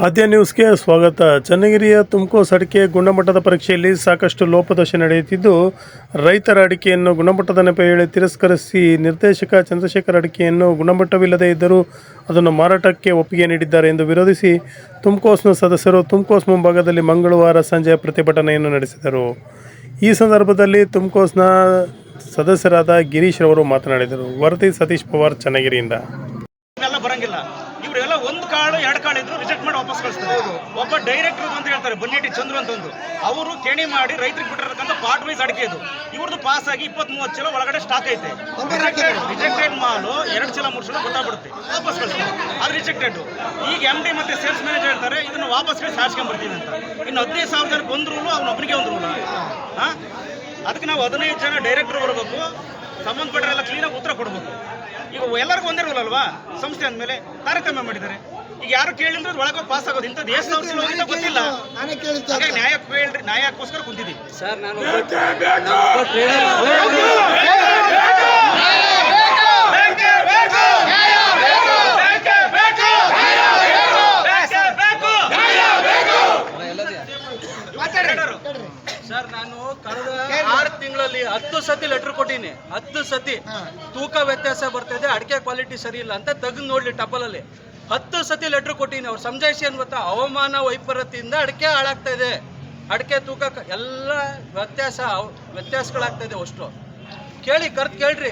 ಆದ್ಯ ನ್ಯೂಸ್ಗೆ ಸ್ವಾಗತ. ಚನ್ನಗಿರಿಯ ತುಮಕೂರು ಅಡಿಕೆ ಗುಣಮಟ್ಟದ ಪರೀಕ್ಷೆಯಲ್ಲಿ ಸಾಕಷ್ಟು ಲೋಪದೋಷ ನಡೆಯುತ್ತಿದ್ದು, ರೈತರ ಅಡಿಕೆಯನ್ನು ಗುಣಮಟ್ಟದ ನೆಪ ಹೇಳಿ ತಿರಸ್ಕರಿಸಿ ನಿರ್ದೇಶಕ ಚಂದ್ರಶೇಖರ್ ಅಡಿಕೆಯನ್ನು ಗುಣಮಟ್ಟವಿಲ್ಲದೇ ಇದ್ದರೂ ಅದನ್ನು ಮಾರಾಟಕ್ಕೆ ಒಪ್ಪಿಗೆ ನೀಡಿದ್ದಾರೆ ಎಂದು ವಿರೋಧಿಸಿ ತುಮಕೋಸ್ನ ಸದಸ್ಯರು ತುಮಕೋಸ್ ಮುಂಭಾಗದಲ್ಲಿ ಮಂಗಳವಾರ ಸಂಜೆ ಪ್ರತಿಭಟನೆಯನ್ನು ನಡೆಸಿದರು. ಈ ಸಂದರ್ಭದಲ್ಲಿ ತುಮಕೋಸ್ನ ಸದಸ್ಯರಾದ ಗಿರೀಶ್ ರವರು ಮಾತನಾಡಿದರು. ವರದಿ ಸತೀಶ್ ಪವಾರ್, ಚನ್ನಗಿರಿಯಿಂದ ಇವೆಲ್ಲ ಬರಂಗಿಲ್ಲ ಇವರೆಲ್ಲ ಒಂದು ಕಾಳು ಎರಡು ಕಾಳು ಇದ್ರು ರಿಜೆಕ್ಟ್ ಮಾಡಿ ವಾಪಸ್ ಕಳಿಸ್ತಾರೆ ಒಬ್ಬ ಡೈರೆಕ್ಟರ್ ಬನ್ನಿಟ್ಟಿ ಚಂದ್ರು ಅಂತ ಒಂದು. ಅವರು ಕೇಣಿ ಮಾಡಿ ರೈತರಿಗೆ ಬಿಟ್ಟಿರತಕ್ಕಂಥ ಪಾರ್ಟ್ ವೈಸ್ ಅಡಿಕೆ ಇದು. ಇವ್ರದ್ದು ಪಾಸ್ ಆಗಿ ಇಪ್ಪತ್ತ್ ಮೂವತ್ತು ಚೀಲ ಒಳಗಡೆ ಸ್ಟಾಕ್ ಐತೆ. ರಿಜೆಕ್ಟೆಡ್ ಮಾಲು ಎರಡು ಚೀಲ ಮೂರು ಚೀಲ ಗೊತ್ತಾಗ್ಬಿಡುತ್ತೆ ವಾಪಸ್ ಕಳಿಸ್ತಾರೆ. ಅದು ರಿಜೆಕ್ಟೆಡ್ ಈಗ ಎಂ ಡಿ ಮತ್ತೆ ಸೇಲ್ಸ್ ಮ್ಯಾನೇಜರ್ ಹೇಳ್ತಾರೆ ಇದನ್ನು ವಾಪಸ್ ಕಳಿಸಿ ಸಾರ್ಸ್ಕೊಂಡ್ ಬರ್ತೀವಿ ಅಂತ. ಇನ್ನು ಹದಿನೈದು ಸಾವಿರ ಜನಕ್ಕೆ ಒಂದು ರೂಲು ಅವ್ನೊಬ್ಬನಿಗೆ ಒಂದು ರೂಲು ಹಾ? ಅದಕ್ಕೆ ನಾವು ಹದಿನೈದು ಜನ ಡೈರೆಕ್ಟರ್ ಬರಬೇಕು. ಸಂಬಂಧಪಟ್ಟರೆಲ್ಲ ಕ್ಲೀನಾಗಿ ಉತ್ತರ ಕೊಡಬೇಕು. ಈಗ ಎಲ್ಲರಿಗೂ ಒಂದೇ ರೂಲ್ ಅಲ್ವಾ? ಸಂಸ್ಥೆ ಅಂದಮೇಲೆ ತಾರತಮ್ಯ ಮಾಡಿದ್ದಾರೆ. ಈಗ ಯಾರು ಕೇಳಿದ್ರೆ ಒಳಗೆ ಪಾಸ್ ಆಗೋದು. ಇಂಥ ದೇಶ ಗೊತ್ತಿಲ್ಲ. ನ್ಯಾಯ ಕೇಳಿ ನ್ಯಾಯಕ್ಕೋಸ್ಕರ ಕುಂತಿದ್ದೀವಿ ಸರ್ ನಾನು. ಸರ್ ಕಳೆದ ಆರು ತಿಂಗಳಲ್ಲಿ ಹತ್ತು ಸತಿ ಲೆಟರ್ ಕೊಟ್ಟಿನಿ. ಹತ್ತು ಸತಿ ತೂಕ ವ್ಯತ್ಯಾಸ ಬರ್ತಿದೆ ಅಡಿಕೆ ಕ್ವಾಲಿಟಿ ಸರಿ ಇಲ್ಲ ಅಂತ ತೆಗೆದು ನೋಡ್ಲಿ ಟಪಲಲ್ಲಿ. ಹತ್ತು ಸತಿ ಲೆಟರ್ ಕೊಟ್ಟಿನಿ ಅವ್ರು ಸಮಜಾಯಿಸಿ ಏನ್ ಗೊತ್ತಾ ಹವಾಮಾನ ವೈಪರೀತ್ಯದಿಂದ ಅಡಿಕೆ ಹಾಳಾಗ್ತಾ ಇದೆ. ಅಡಿಕೆ ತೂಕ ಎಲ್ಲ ವ್ಯತ್ಯಾಸ ಅವ್- ವ್ಯತ್ಯಾಸಗಳಾಗ್ತಾ ಇದೆ ಅಷ್ಟು. ಕೇಳಿ ಕರ್ತ್ ಕೇಳ್ರಿ.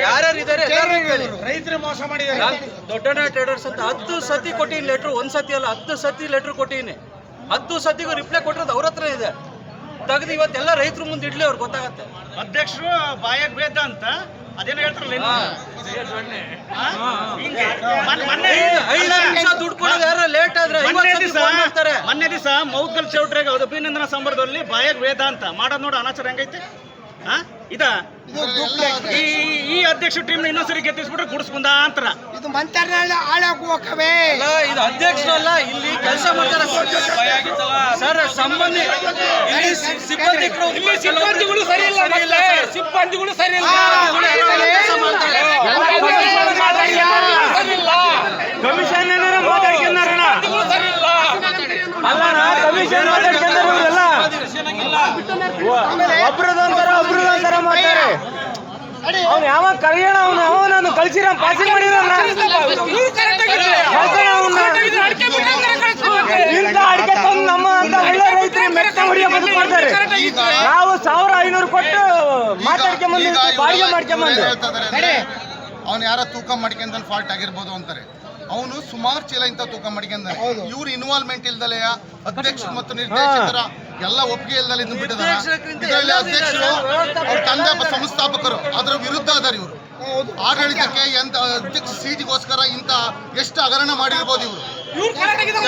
ಯಾರ್ಯಾರು ಇದಾರೆ ಮೋಸ ಮಾಡಿದ್ದಾರೆ. ದೊಡ್ಡಣ್ಣ ಟ್ರೇಡರ್ಸ್ ಅಂತ ಹತ್ತು ಸತಿ ಕೊಟ್ಟಿನಿ ಲೆಟ್ರ್ ಒಂದ್ ಸತಿ ಅಲ್ಲ ಹತ್ತು ಸತಿ ಲೆಟ್ರ್ ಕೊಟ್ಟಿನಿ. ಹತ್ತು ಸತಿಗೂ ರಿಪ್ಲೈ ಕೊಟ್ಟಿರೋದು ಅವ್ರ ಹತ್ರ ಇದೆ. ತೆಗೆದು ಇವತ್ತೆಲ್ಲ ರೈತರು ಮುಂದೆ ಇಡ್ಲಿ ಅವ್ರಿಗೆ ಗೊತ್ತಾಗತ್ತೆ. ಅಧ್ಯಕ್ಷರು ಬಾಯಕ್ ಬೇದ ಅಂತ ಅದೇನೋ ಹೇಳ್ತಾರಲ್ಲ ಮೊನ್ನೆ- ದಿವಸ ಮೌದ್ಗಲ್ ಚೌಟ್ರೆಗೆ ಅದು ಅಭಿನಂದನ ಸಂಬರದಲ್ಲಿ ಬಾಯಾಗ ವೇದ ಅಂತ. ಮಾಡೋದ್ ನೋಡು ಅನಾಚಾರ ಹೆಂಗೈತೆ? ಹಾ? ಇದ. ಈ ಈ ಅಧ್ಯಕ್ಷ ಟೀಮ್ ಇನ್ನೊಂದ್ಸರಿ ಗೆದ್ದಿಸ್ಬಿಟ್ರೆ ಗುಡಿಸ್ಕೊಂಡ ಅಂತರ. ಇದು ಮಂತ್ರಾಲಯ ಹಾಳಾಗಿ ಹೋಗವೆ ಅಲ್ಲ ಇದು ಅಧ್ಯಕ್ಷರಲ್ಲ ಇಲ್ಲಿ ಕೆಲಸ ಮಾಡ್ತಾರೆ. ಸರ್ ಸಂಬಂಧಿ ಇಲ್ಲಿ ಸಿಬ್ಬಂದಿಗಳು ಸಿಬ್ಬಂದಿಗಳು ಸರಿ ಇಲ್ಲ ಮತ್ತೆ. ಸಿಬ್ಬಂದಿಗಳು ಸರಿ ಇಲ್ಲ. ಕಮಿಷನ್ ಏನಾರ ಮಾತಾಡ್ಕೊಂಡಾರಣ ಅಲ್ಲ ಕಮಿಷನ್ ಮಾತಾಡ್ಕೊಂಡಾರ ಇವರೆಲ್ಲ ಒಬ್ರದೊಂಥರ ಒಬ್ರದೊಂಥರ ಮಾಡ್ತಾರೆ. ಅವ್ನು ಯಾವಾಗ ಕರೆಯೋಣ ಅವನು? ನಾನು ಕಳ್ಸಿರ ಪಾಸಿಂಗ್ ಅಡಿಕೆ ತಂದು ನಮ್ಮ ಅಂತ ಒಳ್ಳೆ ರೈತರಿಗೆ ಮೆಟ್ಟ ಹೊಡಿಯೋ ಬದುಕು ಮಾಡ್ತಾರೆ. ನಾವು ಸಾವಿರ ಐನೂರು ಕೊಟ್ಟು ಮಾತಾಡ್ಕೊಂಬಂದು ಬಾಡಿಗೆ ಮಾಡ್ಕೊಂಬಂದು ಅವನು ಯಾರ ತೂಕ ಮಾಡ್ಕೊಂಡ್ ಫಾಲ್ಟ್ ಆಗಿರ್ಬೋದು ಅಂತಾರೆ. ಅವನು ಸುಮಾರು ಚೀಲ ಇಂತ ತೂಕ ಮಾಡ್ಕೊಂಡಾನೆ ಇವ್ರ ಇನ್ವಾಲ್ವ್ಮೆಂಟ್ ಇಲ್ದಲೆಯ ಅಧ್ಯಕ್ಷ ಮತ್ತು ನಿರ್ದೇಶಕರ ಎಲ್ಲ ಒಪ್ಪಿಗೆ ಇಲ್ಲದಲ್ಲಿ ಇದನ್ನ ಬಿಟ್ಟಿದ್ದಾರೆ. ಇದರಲ್ಲಿ ಅಧ್ಯಕ್ಷರು. ಅವ್ರ ತಂದೆ ಸಂಸ್ಥಾಪಕರು ಅದರ ವಿರುದ್ಧ ಅದಾರ ಇವರು. ಆಡಳಿತಕ್ಕೆ ಎಂತ ಅಧ್ಯಕ್ಷ ಸೀಟಿಗೋಸ್ಕರ ಇಂತ ಎಷ್ಟು ಹಗರಣ ಮಾಡಿರ್ಬೋದು ಇವರು.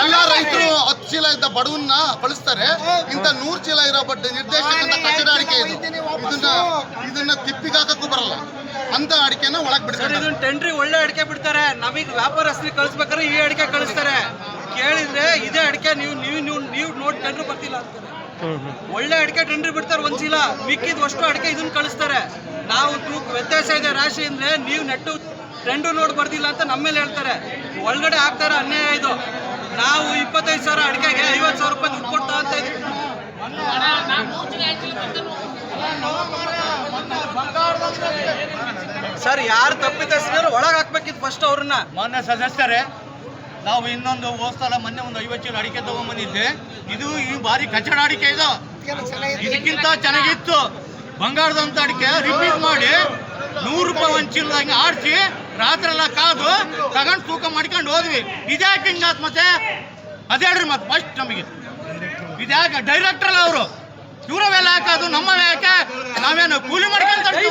ಎಲ್ಲ ರೈತರು ಹತ್ತು ಚೀಲ ಇದ್ದ ಬಡವನ್ನ ಬಳಸ್ತಾರೆ ಇಂತ ನೂರ್ ಚೀಲ ಇರೋ ಬಟ್ ನಿರ್ದೇಶಕಂತ ಕಚಡ ಅಡಿಕೆ ಇದು. ಇದನ್ನ ಇದನ್ನ ತಿಪ್ಪಿಗಾಕಕ್ಕೂ ಬರಲ್ಲ. ಅಂತ ಅಡಿಕೆನ ಒಳಗ್ ಬಿಡ್ತಾರೆ. ಇದನ್ನ ಟೆಂಡ್ರಿ ಒಳ್ಳೆ ಅಡಿಕೆ ಬಿಡ್ತಾರೆ. ನಮಗ್ ವ್ಯಾಪಾರಸ್ಥರಿಗೆ ಕಳಿಸ್ಬೇಕಾದ್ರೆ ಈ ಅಡಿಕೆ ಕಳಿಸ್ತಾರೆ. ಕೇಳಿದ್ರೆ ಇದೇ ಅಡಿಕೆ ನೀವು ನೀವು ನೀವು ನೀವು ನೋಡಿ ಟೆಂಡ್ರಿ ಬರ್ತಿಲ್ಲ ಅಂತಾರೆ. ಒಳ್ಳೆ ಅಡಿಕೆ ಟೆಂಡ್ರಿ ಬಿಡ್ತಾರೆ ಒಂದ್ ಚೀಲ. ಮಿಕ್ಕಿದ ಅಷ್ಟು ಅಡಿಕೆ ಇದನ್ನ ಕಳಿಸ್ತಾರೆ. ನಾವು ತೂಕ ವ್ಯತ್ಯಾಸ ಇದೆ, ರಾಶಿ ಅಂದ್ರೆ ನೀವು ನೆಟ್ಟು ಟ್ರೆಂಡು ನೋಡಿ ಬರ್ದಿಲ್ಲ ಅಂತ ನಮ್ಮ ಮೇಲೆ ಹೇಳ್ತಾರೆ. ಒಳಗಡೆ ಹಾಕ್ತಾರೆ ಅನ್ಯಾಯ ಇದು. ನಾವು ಇಪ್ಪತ್ತೈದು ಸಾವಿರ ಅಡಿಕೆಗೆ ಐವತ್ತು ಸಾವಿರ ರೂಪಾಯಿ ದುಡ್ಡು ಕೊಡ್ತಾ ಅಂತ ಸರ್, ಯಾರು ತಪ್ಪಿತಸ್ಥರು ಒಳಗೆ ಹಾಕ್ಬೇಕಿತ್ತು ಫಸ್ಟ್ ಅವ್ರನ್ನ. ಮಾನ್ಯ ಸದಸ್ಯರೇ ನಾವು ಇನ್ನೊಂದು ಹೋದ್ಸಲ ಮೊನ್ನೆ ಒಂದು ಐವತ್ತು ಚೀಲ ಅಡಿಕೆ ತಗೊಂಡ್ಬಂದಿದ್ದೆ ಇದು ಈ ಬಾರಿ ಕಚ್ಚಡ ಅಡಿಕೆ ಇದು. ಇದಕ್ಕಿಂತ ಚೆನ್ನಾಗಿತ್ತು. ಬಂಗಾರದಂತ ಅಡಿಕೆ ರಿಪೀಟ್ ಮಾಡಿ ನೂರು ರೂಪಾಯಿ ಒಂದು ಚೀಲ ಹಂಗೆ ಆಡಿಸಿ ರಾತ್ರಿ ಎಲ್ಲ ಕಾದು ತಗೊಂಡು ತೂಕ ಮಾಡ್ಕೊಂಡು ಹೋದ್ವಿ. ಇದ್ಯಾಕೆ ಹಿಂಗಾತ್ ಮತ್ತೆ. ಅದೇ ಹೇಳ್ರಿ ಮತ್ತೆ ಫಸ್ಟ್ ನಮಗೆ. ಇದ್ಯಾಕೆ ಡೈರೆಕ್ಟರ್ ಅಲ್ಲ ಅವರು? ಇವರವೆಲ್ಲ ಹಾಕೋದು ನಮ್ಮ ಯಾಕೆ? ನಾವೇನು ಕೂಲಿ ಮಾಡ್ಕೊಂಡು ತರ್ತೀವಿ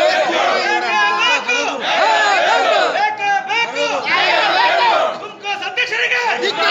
ধিক্কার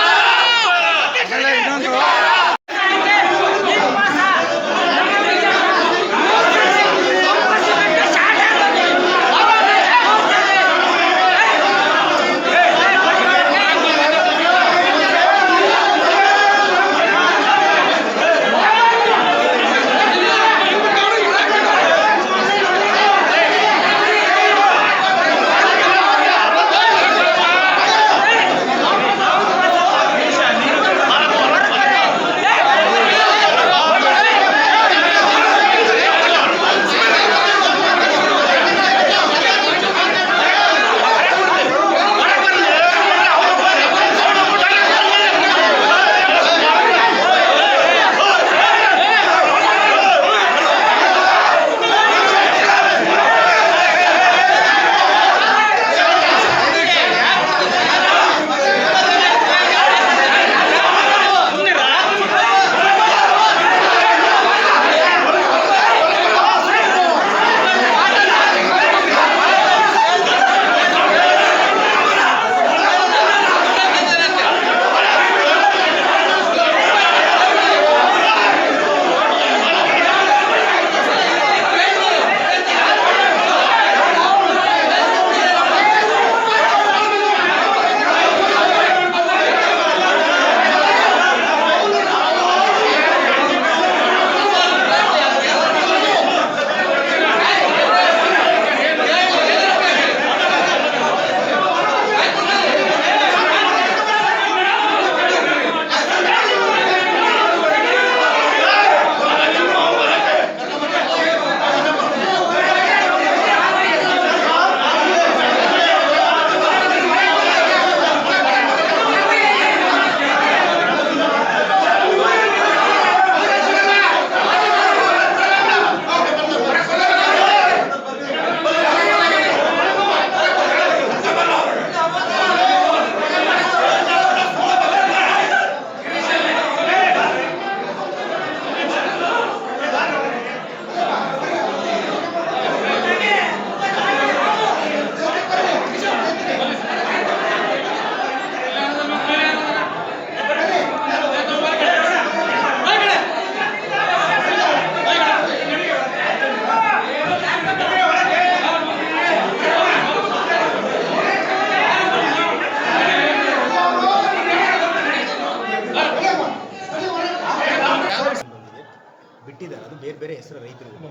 ರೈತರು.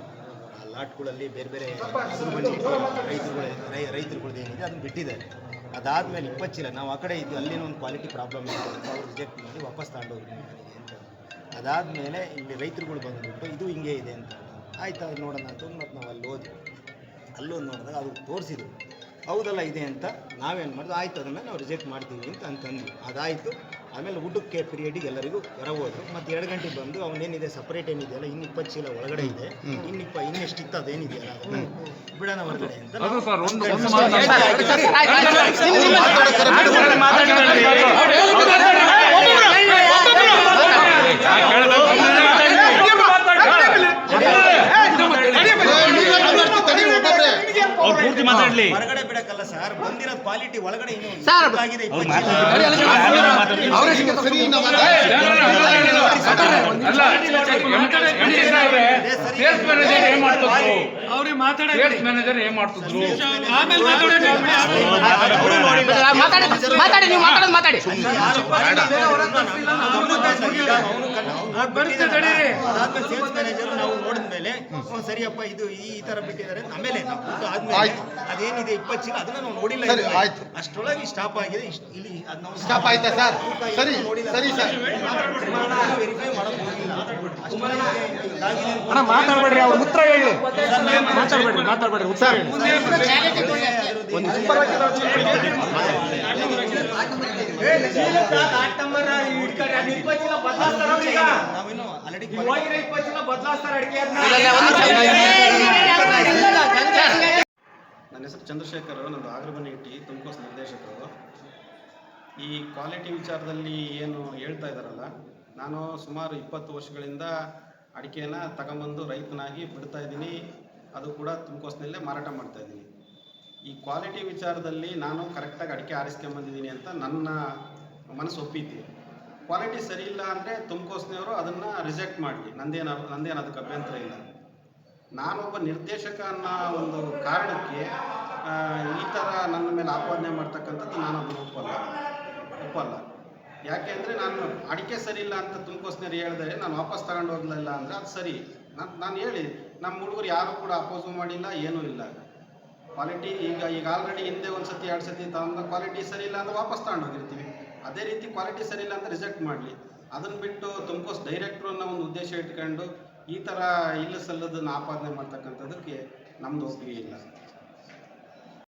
ಆ ಲಾಟ್ಗಳಲ್ಲಿ ಬೇರೆ ಬೇರೆ ರೈತರುಗಳು, ರೈ ರೈತರುಗಳದ್ದು ಏನಿದೆ, ಅದನ್ನು ಬಿಟ್ಟಿದ್ದಾರೆ. ಅದಾದಮೇಲೆ ಇಪ್ಪಚ್ಚಿಲ್ಲ ಚೀಲ ನಾವು ಆ ಕಡೆ ಇದ್ದು ಅಲ್ಲಿನ ಒಂದು ಕ್ವಾಲಿಟಿ ಪ್ರಾಬ್ಲಮ್ ಇದೆ ಅಂತ ಅವ್ರು ರಿಜೆಕ್ಟ್ ಮಾಡಿ ವಾಪಸ್ ತಗೊಂಡೋಗಿ ಅದಾದ ಅಂತ ಅದಾದಮೇಲೆ ಇಲ್ಲಿ ರೈತರುಗಳು ಬಂದುಬಿಟ್ಟು, ಇದು ಹಿಂಗೆ ಇದೆ ಅಂತ. ಆಯ್ತು ಅದು ನೋಡೋಣ ಅಂತ ಮತ್ತು ನಾವು ಅಲ್ಲಿ ಹೋದ್ವಿ. ಅಲ್ಲೊಂದು ನೋಡಿದಾಗ ಅದು ತೋರಿಸಿದ್ರು. ಹೌದಲ್ಲ, ಇದೆ ಅಂತ. ನಾವೇನು ಮಾಡಿದ್ವಿ, ಆಯ್ತು, ಅದನ್ನು ನಾವು ರಿಜೆಕ್ಟ್ ಮಾಡ್ತೀವಿ ಅಂತ ಅಂತಂದ್ವಿ. ಅದಾಯಿತು. ಆಮೇಲೆ ಊಟಕ್ಕೆ ಪಿರಿಯಡಿಗೆ ಎಲ್ಲರಿಗೂ ಬರಬಹುದು ಮತ್ತೆ ಎರಡು ಗಂಟೆಗೆ ಬಂದು ಅವನೇನಿದೆ ಸಪ್ರೇಟ್ ಏನಿದೆಯಲ್ಲ ಇನ್ನು ಇಪ್ಪತ್ತು ಚೀಲ ಒಳಗಡೆ ಇದೆ ಇನ್ನಿಪ್ಪ ಇನ್ನೆಷ್ಟಿತ್ತು ಅದೇನಿದೆಯಲ್ಲ ಬಿಡೋಣ ಹೊರಗಡೆ ಅಂತ ಮಾತಾಡ್ಲಿ ಹೊರಗಡೆ ಬಿಡಕ್ಕಲ್ಲ ಸರ್ ಬಂದಿರೋ ಕ್ವಾಲಿಟಿ ಒಳಗಡೆ ಇನ್ನೂ ಆಗಿದೆ ಸರಿ ನಾವು ಅವ್ರಿಗೆ ಮಾತಾಡಕ್ಕೆ ಮ್ಯಾನೇಜರ್ ಏನ್ ಮಾಡ್ತಿದ್ರು ಆಮೇಲೆ ಮಾತಾಡಕ್ಕೆ ಮಾತಾಡಿ ನೀವು ಮಾತಾಡೋದು ಮಾತಾಡಿ ಬರುತ್ತೆ ತಡೀರಿ. ಅದಾದ್ಮೇಲೆ ಸೇಲ್ಸ್ ಮ್ಯಾನೇಜರ್ ನಾವು ನೋಡಿದ್ಮೇಲೆ ಸರಿಯಪ್ಪ ಇದು ಈ ತರ ಬಿಟ್ಟಿದ್ದಾರೆ ಆಮೇಲೆ ನಾವು ಆದ್ಮೇಲೆ ಆಯ್ತು. ಅದೇನಿದೆ ಇಪ್ಪತ್ತು ಚೀಲ ಅದನ್ನ ನಾವು ನೋಡಿಲ್ಲ ಸರಿ. ಆಯ್ತು. ಅಷ್ಟರೊಳಗೆ ಸ್ಟಾಪ್ ಆಗಿದೆ ಇಷ್ಟ್- ಇಲ್ಲಿ ಅದ್ ನಾವು ಸ್ಟಾಪ್ ಆಯ್ತಾ ಸರ್ ಸರಿ. ಸರಿ ಸರ್ ವೆರಿಫೈ ಮಾಡಕ್ ಹೋಗಿಲ್ಲ ಅಷ್ಟರೊಳಗೆ ಇದಾಗಿದೆ ಅಂತ ಅಣ್ಣ ಮಾತಾಡ್ಬೇಡ್ರಿ ಅವ್ರ ಉತ್ತರ ಹೇಳಿ ಮಾತಾಡ್ಬೇಡ್ರಿ ಮಾತಾಡ್ಬೇಡ್ರಿ ಉತ್ತರ ಹೇಳಿ ನಾವಿನ್ನು ಆಲ್ರೆಡಿ ನನ್ನ ಹೆಸರು ಚಂದ್ರಶೇಖರ್ ನಂದು ಆಗ್ರಬನಿಟ್ಟಿ ತುಮಕೋಸ್ ನಿರ್ದೇಶಕರು. ಈ ಕ್ವಾಲಿಟಿ ವಿಚಾರದಲ್ಲಿ ಏನು ಹೇಳ್ತಾ ಇದ್ದಾರಲ್ಲ, ನಾನು ಸುಮಾರು ಇಪ್ಪತ್ತು ವರ್ಷಗಳಿಂದ ಅಡಿಕೆನ ತಗೊಂಬಂದು ರೈತನಾಗಿ ಬಿಡ್ತಾ ಇದ್ದೀನಿ. ಅದು ಕೂಡ ತುಮಕೋಸ್ನಲ್ಲೇ ಮಾರಾಟ ಮಾಡ್ತಾ ಇದ್ದೀನಿ. ಈ ಕ್ವಾಲಿಟಿ ವಿಚಾರದಲ್ಲಿ ನಾನು ಕರೆಕ್ಟಾಗಿ ಅಡಿಕೆ ಆರಿಸ್ಕೊಂಬಂದಿದ್ದೀನಿ ಅಂತ ನನ್ನ ಮನಸ್ಸು ಒಪ್ಪಿದ್ದೆ ಕ್ವಾಲಿಟಿ ಸರಿ ಇಲ್ಲ ಅಂದರೆ ತುಮಕೋಸ್ನವರು ಅದನ್ನು ರಿಜೆಕ್ಟ್ ಮಾಡಲಿ. ನಂದೇನಾದ್ರು ನಂದೇನು ಅದಕ್ಕೆ ಅಭ್ಯಂತರ ಇಲ್ಲ. ನಾನೊಬ್ಬ ನಿರ್ದೇಶಕ ಅನ್ನೋ ಒಂದು ಕಾರಣಕ್ಕೆ ಈ ಥರ ನನ್ನ ಮೇಲೆ ಆಪಾದನೆ ಮಾಡ್ತಕ್ಕಂಥದ್ದು ನಾನು ಅದನ್ನು ಒಪ್ಪಲ್ಲ. ಒಪ್ಪಲ್ಲ. ಯಾಕೆ ಅಂದರೆ ನಾನು ಅಡಿಕೆ ಸರಿ ಇಲ್ಲ ಅಂತ ತುಮಕೋಸ್ನೇರು ಹೇಳಿದ್ರೆ ನಾನು ವಾಪಸ್ ತಗೊಂಡು ಹೋಗ್ಲಿಲ್ಲ ಅಂದರೆ ಅದು ಸರಿ. ನಾನು ಹೇಳಿ, ನಮ್ಮ ಹುಡುಗರು ಯಾರು ಕೂಡ ಅಪೋಸು ಮಾಡಿಲ್ಲ, ಏನೂ ಇಲ್ಲ. ಕ್ವಾಲಿಟಿ ಈಗ ಈಗ ಆಲ್ರೆಡಿ ಹಿಂದೆ ಒಂದು ಸತಿ, ಎರಡು ಸತಿ ತಗೊಂಡ ಕ್ವಾಲಿಟಿ ಸರಿ ಇಲ್ಲ ಅಂತ ವಾಪಸ್ ತಗೊಂಡು ಹೋಗಿರ್ತೀವಿ. ಅದೇ ರೀತಿ ಕ್ವಾಲಿಟಿ ಸರಿ ಇಲ್ಲ ಅಂತ ರಿಜೆಕ್ಟ್ ಮಾಡಲಿ. ಅದನ್ನು ಬಿಟ್ಟು ತುಮಕೋಸ್ ಡೈರೆಕ್ಟ್ರು ಅನ್ನೋ ಒಂದು ಉದ್ದೇಶ ಇಟ್ಕೊಂಡು ಈ ಥರ ಇಲ್ಲ ಸಲ್ಲದನ್ನು ಆಪಾದನೆ ಮಾಡ್ತಕ್ಕಂಥದ್ದಕ್ಕೆ ನಮ್ಮದು ಒಪ್ಪಿಗೆ ಇಲ್ಲ.